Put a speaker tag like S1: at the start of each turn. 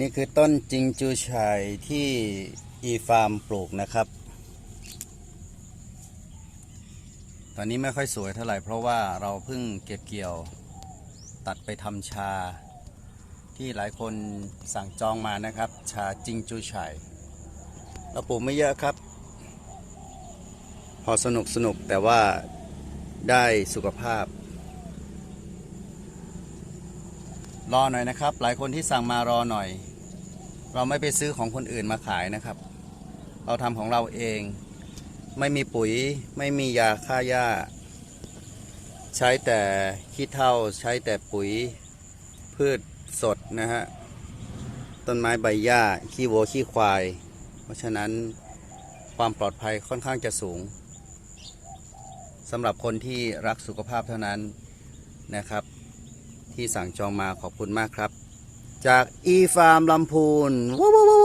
S1: นี่คือต้นจิงจูชัยที่อีฟาร์มปลูกนะครับ ตอนนี้ไม่ค่อยสวยเท่าไหร่เพราะว่าเราเพิ่งเก็บเกี่ยว ตัดไปทำชา ที่หลายคนสั่งจองมานะครับ ชาจิงจูชัยเราปลูกไม่เยอะครับ พอสนุกสนุกแต่ว่าได้สุขภาพ รอหน่อยนะครับ หลายคนที่สั่งมารอหน่อย เราไม่ไปซื้อของคนอื่นมาขายนะครับ เราทำของเราเอง ไม่มีปุ๋ย ไม่มียาฆ่าหญ้า ใช้แต่ขี้เถ้าใช้แต่ปุ๋ย พืชสดนะฮะ ต้นไม้ใบหญ้า ขี้วัวขี้ควาย เพราะฉะนั้นความปลอดภัยค่อนข้างจะสูงสำหรับคนที่รักสุขภาพเท่านั้นนะครับ ที่สั่งจองมาขอบคุณมากครับ จากอีฟาร์มลำพูนว้าวว้วว้